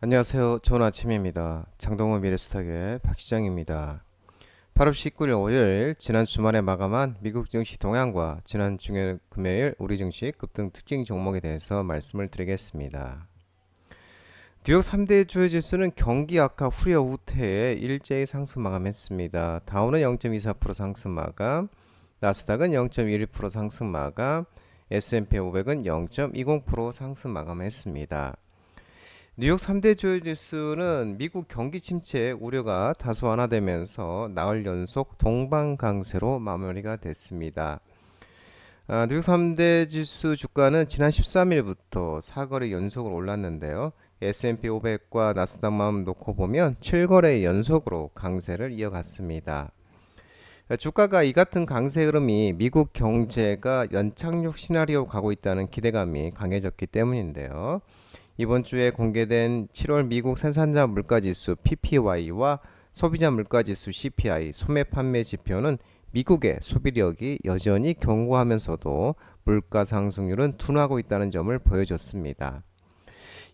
안녕하세요. 좋은 아침입니다. 장동호 미래스탁의 박시장입니다. 8월 19일 월요일 지난 주말에 마감한 미국 증시 동향과 지난 중요 금요일 우리 증시 급등 특징 종목에 대해서 말씀을 드리겠습니다. 뉴욕 3대 주요 지수는 경기 악화 후려 후퇴에 일제히 상승 마감했습니다. 다우는 0.24% 상승 마감, 나스닥은 0.11% 상승 마감, S&P 500은 0.20% 상승 마감했습니다. 뉴욕 3대 주요 지수는 미국 경기 침체 우려가 다소 완화되면서 나흘 연속 동반 강세로 마무리가 됐습니다. 아, 뉴욕 3대 지수 주가는 지난 13일부터 4거래 연속으로 올랐는데요. S&P 500과 나스닥만 놓고 보면 7거래 연속으로 강세를 이어갔습니다. 주가가 이 같은 강세 흐름이 미국 경제가 연착륙 시나리오 가고 있다는 기대감이 강해졌기 때문인데요. 이번 주에 공개된 7월 미국 생산자 물가지수 PPY와 소비자 물가지수 CPI 소매 판매 지표는 미국의 소비력이 여전히 견고하면서도 물가 상승률은 둔화하고 있다는 점을 보여줬습니다.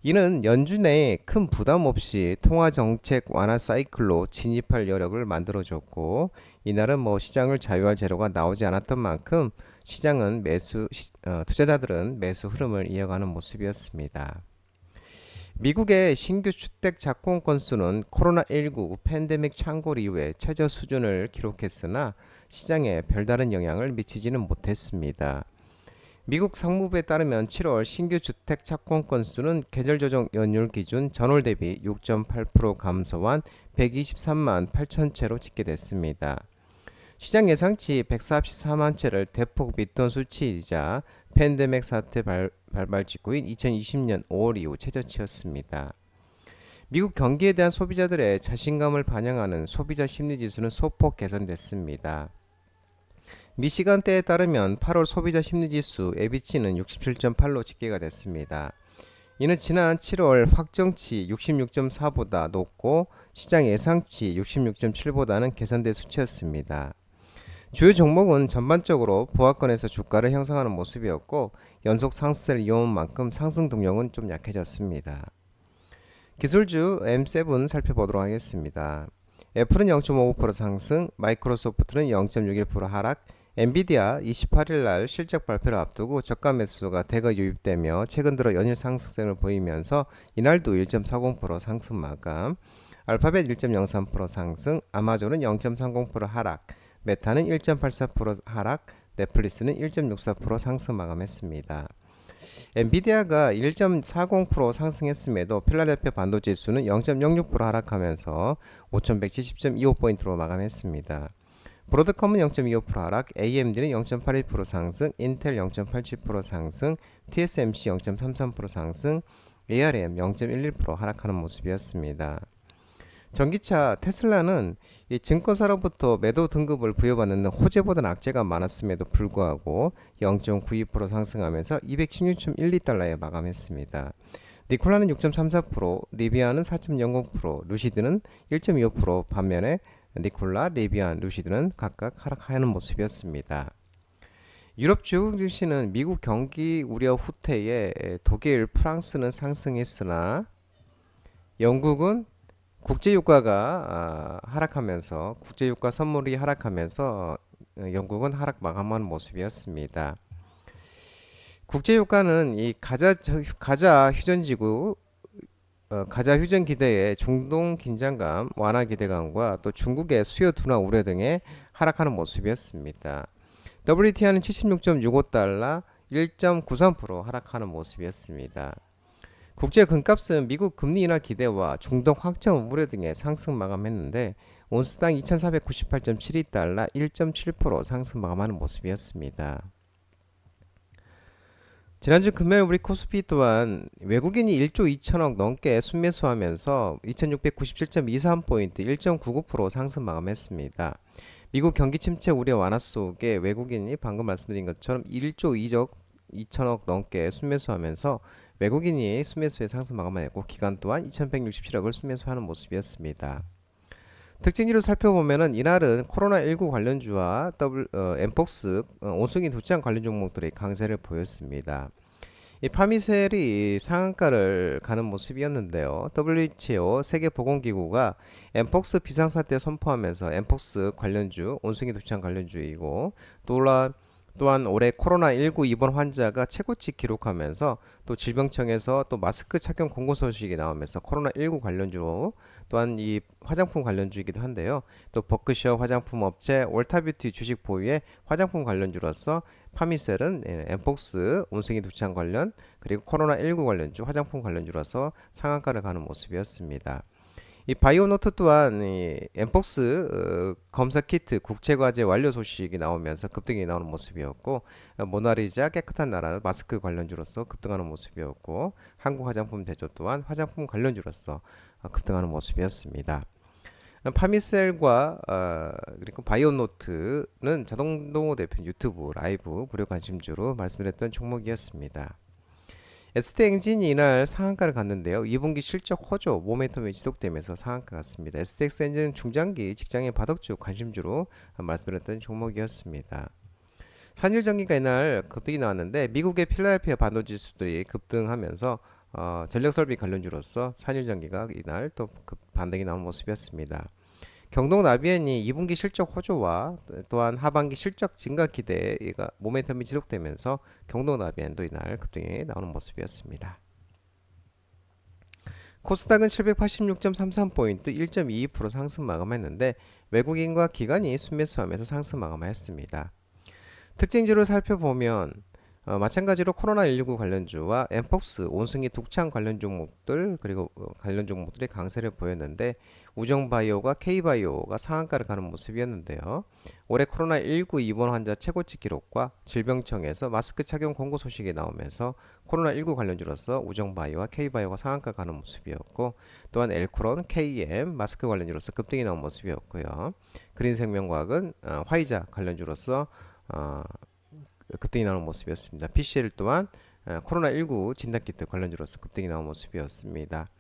이는 연준 내에 큰 부담 없이 통화 정책 완화 사이클로 진입할 여력을 만들어줬고 이날은 뭐 시장을 자유할 재료가 나오지 않았던 만큼 시장은 매수 어, 투자자들은 매수 흐름을 이어가는 모습이었습니다. 미국의 신규 주택 착공 건수는 코로나19 팬데믹 창궐 이후에 최저 수준을 기록했으나 시장에 별다른 영향을 미치지는 못했습니다. 미국 상무부에 따르면 7월 신규 주택 착공 건수는 계절 조정 연율 기준 전월 대비 6.8% 감소한 123만 8천 채로 집계됐습니다. 시장 예상치 144만 채를 대폭 밑돈 수치이자 팬데믹 사태 발, 발발 직후인 2020년 5월 이후 최저치였습니다. 미국 경기에 대한 소비자들의 자신감을 반영하는 소비자 심리 지수는 소폭 개선됐습니다. 미 시간대에 따르면 8월 소비자 심리 지수 에비치는 67.8로 집계가 됐습니다. 이는 지난 7월 확정치 66.4보다 높고 시장 예상치 66.7보다는 개선된 수치였습니다. 주요 종목은 전반적으로 보합권에서 주가를 형성하는 모습이었고 연속 상승세를 이어온 만큼 상승 동력은 좀 약해졌습니다. 기술주 M7 살펴보도록 하겠습니다. 애플은 0.55% 상승, 마이크로소프트는 0.61% 하락, 엔비디아 28일 날 실적 발표를 앞두고 저가 매수가 대거 유입되며 최근 들어 연일 상승세를 보이면서 이날도 1.40% 상승 마감, 알파벳 1.03% 상승, 아마존은 0.30% 하락, 메타는 1.84% 하락, 넷플릭스는 1.64% 상승 마감했습니다. 엔비디아가 1.40% 상승했음에도 필라델피아 반도지수는 0.06% 하락하면서 5170.25포인트로 마감했습니다. 브로드컴은 0.25% 하락, AMD는 0.81% 상승, 인텔 0.87% 상승, TSMC 0.33% 상승, ARM 0.11% 하락하는 모습이었습니다. 전기차 테슬라는 이 증권사로부터 매도 등급을 부여받는 호재보다 악재가 많았음에도 불구하고 0.92% 상승하면서 216.12달러에 마감했습니다. 니콜라는 6.34%, 리비아는 4.00%, 루시드는 1.25% 반면에 니콜라, 리비안, 루시드는 각각 하락하는 모습이었습니다. 유럽 주요 증시는 미국 경기 우려 후퇴에 독일, 프랑스는 상승했으나 영국은 국제유가가 아, 하락하면서 국제유가 선물이 하락하면서 어, 영국은 하락 마감한 모습이었습니다. 국제유가는 이 가자 가자 휴전지구 어, 가자 휴전 기대에 중동 긴장감, 완화 기대감과 또 중국의 수요 둔화 우려 등의 하락하는 모습이었습니다. WTI는 76.65달러, 1.93% 하락하는 모습이었습니다. 국제 금값은 미국 금리 인하 기대와 중동 확장 우려 등의 상승 마감했는데 온수당 2,498.72달러 1.7% 상승 마감하는 모습이었습니다. 지난주 금요일 우리 코스피 또한 외국인이 1조 2천억 넘게 순매수하면서 2697.23포인트 1.99% 상승 마감했습니다. 미국 경기 침체 우려 완화 속에 외국인이 방금 말씀드린 것처럼 1조 2억 2천억 넘게 순매수하면서 외국인이 순매수에 상승 마감했고 기간 또한 2167억을 순매수하는 모습이었습니다. 특징지로 살펴보면은 이날은 코로나19 관련주와 어, 엠폭스 어, 오승인 도장 관련 종목들의 강세를 보였습니다. 이 파미셀이 상한가를 가는 모습이었는데요. WHO 세계보건기구가 엠폭스 비상사태 선포하면서 엠폭스 관련주, 온숭이 두창 관련주이고 또한 또한 올해 코로나19 입원 환자가 최고치 기록하면서 또 질병청에서 또 마스크 착용 공고 소식이 나오면서 코로나19 관련주로 또한 이 화장품 관련주이기도 한데요. 또 버크셔 화장품 업체 올타뷰티 주식 보유의 화장품 관련주로서 파미셀은 예, 엠폭스 온숭이 두창 관련 그리고 코로나19 관련주 화장품 관련주로서 상한가를 가는 모습이었습니다. 이 바이오노트 또한 이 엠폭스 어, 검사 키트 국제 과제 완료 소식이 나오면서 급등이 나오는 모습이었고 어, 모나리자 깨끗한 나라 마스크 관련주로서 급등하는 모습이었고 한국 화장품 대조 또한 화장품 관련주로서 어, 급등하는 모습이었습니다. 어, 파미셀과 어, 그리고 바이오노트는 자동동호 대표 유튜브 라이브 무료 관심주로 말씀드렸던 종목이었습니다. ST 엔진이 이날 상한가를 갔는데요. 2분기 실적 호조 모멘텀이 지속되면서 상한가 갔습니다. STX 엔진은 중장기 직장의 바닥주 관심주로 말씀드렸던 종목이었습니다. 산일전기가 이날 급등이 나왔는데 미국의 필라델피아 반도지수들이 급등하면서 어, 전력설비 관련주로서 산일전기가 이날 또 급 반등이 나온 모습이었습니다. 경동 나비엔이 2분기 실적 호조와 또한 하반기 실적 증가 기대가 모멘텀이 지속되면서 경동 나비엔도 이날 급등이 나오는 모습이었습니다. 코스닥은 786.33포인트 1.22% 상승 마감했는데 외국인과 기관이 순매수하면서 상승 마감하였습니다. 특징지로 살펴보면 어, 마찬가지로 코로나19 관련주와 엠폭스, 온숭이 독창 관련 종목들 그리고 어, 관련 종목들이 강세를 보였는데 우정바이오가 K바이오가 상한가를 가는 모습이었는데요. 올해 코로나19 입원 환자 최고치 기록과 질병청에서 마스크 착용 공고 소식이 나오면서 코로나19 관련주로서 우정바이오와 K바이오가 상한가 가는 모습이었고 또한 엘코론, KM 마스크 관련주로서 급등이 나온 모습이었고요. 그린생명과학은 어, 화이자 관련주로서 어, 급등이 나오는 모습이었습니다. PCL 또한 어, 코로나19 진단키트 관련주로서 급등이 나온 모습이었습니다.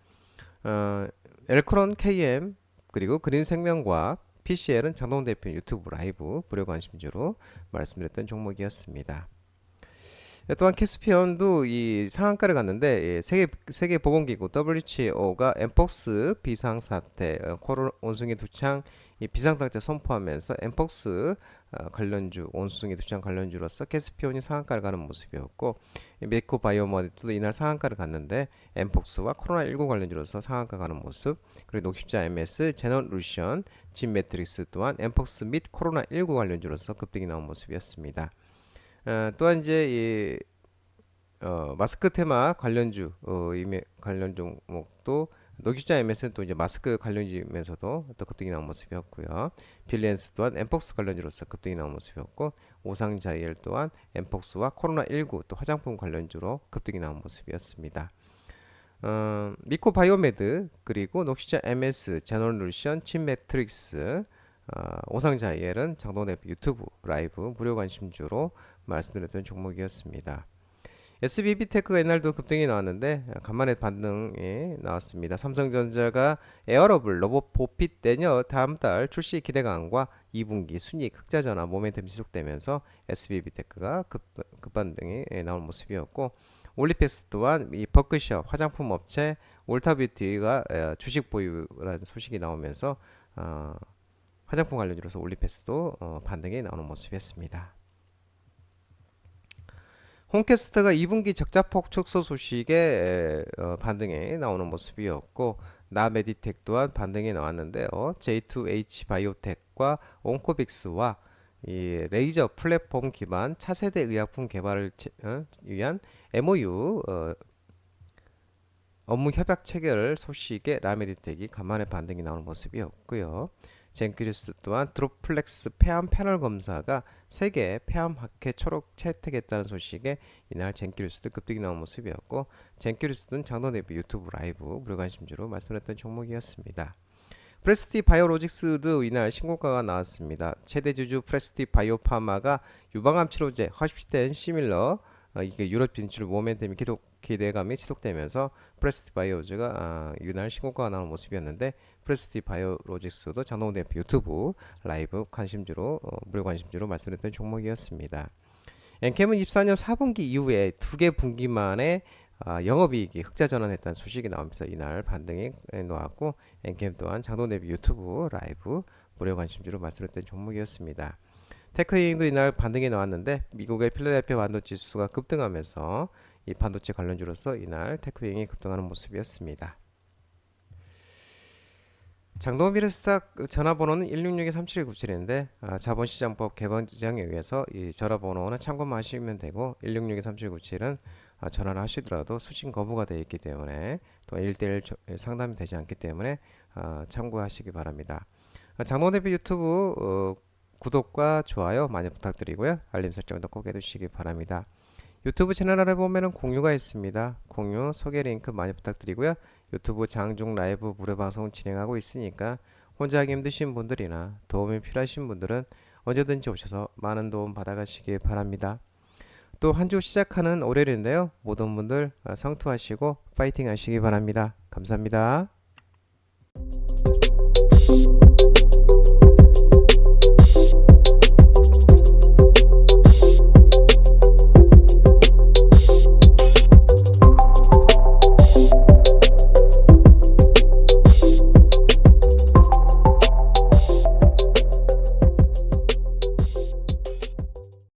어, 엘크론 KM 그리고 그린생명과학 PCL은 장동 대표 유튜브 라이브 무료 관심주로 말씀드렸던 종목이었습니다. 예, 또한 캐스피언도 이 상한가를 갔는데 예, 세계 세계 보건기구 WHO가 엠폭스 비상 사태 어, 코로 온숭이 두창 이 비상 상태 선포하면서 엠폭스 어, 관련주 온숭이 두창 관련주로서 캐스피온이 상한가를 가는 모습이었고 메이코 바이오머디도 이날 상한가를 갔는데 엠폭스와 코로나19 관련주로서 상한가 가는 모습 그리고 녹십자 MS 제너루션 진 매트릭스 또한 엠폭스 및 코로나19 관련주로서 급등이 나온 모습이었습니다. 어, 또한 이제 이 어, 마스크 테마 관련주 어, 관련 종목도 노기자 MS는 또 이제 마스크 관련주면서도 또 급등이 나온 모습이었고요. 빌리엔스 또한 엠폭스 관련주로서 급등이 나온 모습이었고 오상자이엘 또한 엠폭스와 코로나19 또 화장품 관련주로 급등이 나온 모습이었습니다. 어, 미코 바이오메드 그리고 녹시자 MS, 제너루션, 친매트릭스 어, 오상자이엘은 장동대 유튜브 라이브 무료 관심주로 말씀드렸던 종목이었습니다. SBB테크가 옛날도 급등이 나왔는데 간만에 반등이 나왔습니다. 삼성전자가 에어러블 로봇 보핏 내년 다음 달 출시 기대감과 2분기 순이익 흑자 전환 모멘텀 지속되면서 SBB테크가 급, 급반등이 나온 모습이었고 올리페스 또한 이 버크셔 화장품 업체 올타뷰티가 주식 보유라는 소식이 나오면서 어, 화장품 관련주로서 올리페스도 어, 반등이 나오는 모습이었습니다. 홈캐스트가 2분기 적자폭 축소 소식에 어, 반등이 나오는 모습이었고 나메디텍 또한 반등이 나왔는데요. J2H 바이오텍과 온코빅스와 이 레이저 플랫폼 기반 차세대 의약품 개발을 어, 위한 MOU 어, 업무 협약 체결 소식에 라메디텍이 간만에 반등이 나오는 모습이었고요. 젠큐리스 또한 드로플렉스 폐암 패널 검사가 세계 폐암 학회 초록 채택했다는 소식에 이날 젠큐리스도 급등이 나온 모습이었고 젠큐리스는 장동대비 유튜브 라이브 무료 관심주로 말씀드렸던 종목이었습니다. 프레스티 바이오로직스도 이날 신고가가 나왔습니다. 최대 주주 프레스티 바이오파마가 유방암 치료제 허십시텐 시밀러 어, 이게 유럽 진출 모멘텀이 계속 기대감이 지속되면서 프레스티 바이오즈가 아, 이날 신고가가 나오는 모습이었는데 프레스티 바이오로직스도 장동훈 대표 유튜브 라이브 관심주로 어, 무료 관심주로 말씀드렸던 종목이었습니다. 엔캠은 24년 4분기 이후에 두 개 분기만에 아, 영업이익이 흑자 전환했다는 소식이 나오면서 이날 반등이 놓았고 엔캠 또한 장동 대비 유튜브 라이브 무료 관심주로 말씀드렸던 종목이었습니다. 테크잉도 이날 반등이 나왔는데 미국의 필라델피아 반도체 지수가 급등하면서 이 반도체 관련주로서 이날 테크잉이 급등하는 모습이었습니다. 장동원 미래스탁 전화번호는 166-3797인데 아, 자본시장법 개정에 의해서 이 전화번호는 참고만 하시면 되고 166-3797은 아, 전화를 하시더라도 수신 거부가 되어 있기 때문에 또 1대1 상담이 되지 않기 때문에 아, 참고하시기 바랍니다. 아, 장동원 대표 유튜브 어, 구독과 좋아요 많이 부탁드리고요. 알림 설정도 꼭 해두시기 바랍니다. 유튜브 채널 아래 보면은 공유가 있습니다. 공유 소개 링크 많이 부탁드리고요. 유튜브 장중 라이브 무료 방송 진행하고 있으니까 혼자 하기 힘드신 분들이나 도움이 필요하신 분들은 언제든지 오셔서 많은 도움 받아가시기 바랍니다. 또 한 주 시작하는 월요일인데요. 모든 분들 아, 성투하시고 파이팅 하시기 바랍니다. 감사합니다.